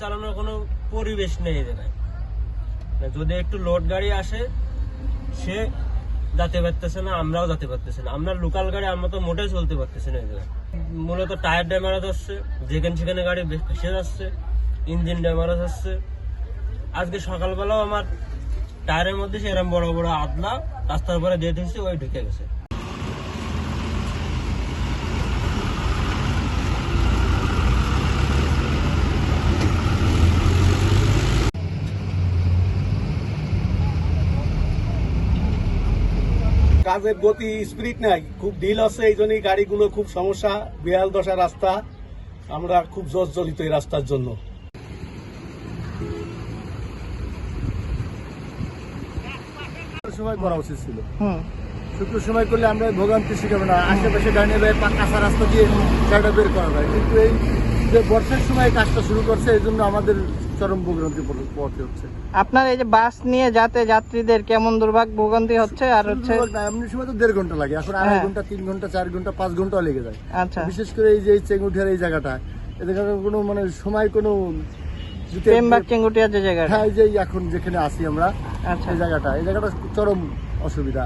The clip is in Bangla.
চালানোর কোনো পরিবেশ নেই জায়গায় যদি একটু লোড গাড়ি আসে, সে যাতে পারতেছে না, আমরাও যাতে পারতেছি না। আমরা লোকাল গাড়ি, আমরা তো মোটেই চলতে পারতেছি না জায়গায় মূলত টায়ার ড্যামেজ হচ্ছে যেখানে সেখানে গাড়ি ভেসে যাচ্ছে ইঞ্জিন ড্যামেজ হচ্ছে আজকে সকালবেলাও আমার টায়ারের মধ্যে সেরকম বড় বড় আদলা, রাস্তার উপরে দিয়ে দিয়েছি, ওই ঢুকে গেছে। কাজের গতি স্পিড নাই। খুব ঢিল আছে এই জন্যই গাড়িগুলো খুব সমস্যা বেহাল দশা রাস্তা। আমরা খুব জর্জরিত এই রাস্তার জন্য। সময় করা উচিত ছিল। হুম। শুক্র সময় করলে আমরা ভোগান্তি শিখাবো না। আশেপাশে ডাইনে ভাই কাঁচা রাস্তা দিয়ে গাড়িটা বের করা যায়। কিন্তু এই বর্ষার সময় কাজটা শুরু করছে এই জন্য আমাদের চরম ভোগান্তি পড়তে হচ্ছে। আপনার এই যে বাস নিয়ে যাতে যাত্রীদের কেমন দুর্ভাগ্য ভোগান্তি হচ্ছে আর হচ্ছে এমনি সময় তো দেড় ঘণ্টা লাগে। এখন আড়াই হ্যাঁ। ঘণ্টা তিন ঘণ্টা চার ঘণ্টা পাঁচ ঘণ্টা লেগে যায়। আচ্ছা। বিশেষ করে এই যে চেঙ্গুঠিয়ার এই জায়গাটা এদের কোনো মানে সময় কোনো প্রেমবাগ চেঙ্গুটিয়া যে জায়গাটা? হ্যাঁ এই যে এখন যেখানে আছি আমরা আচ্ছা। এই জায়গাটা এই জায়গাটা চরম অসুবিধা।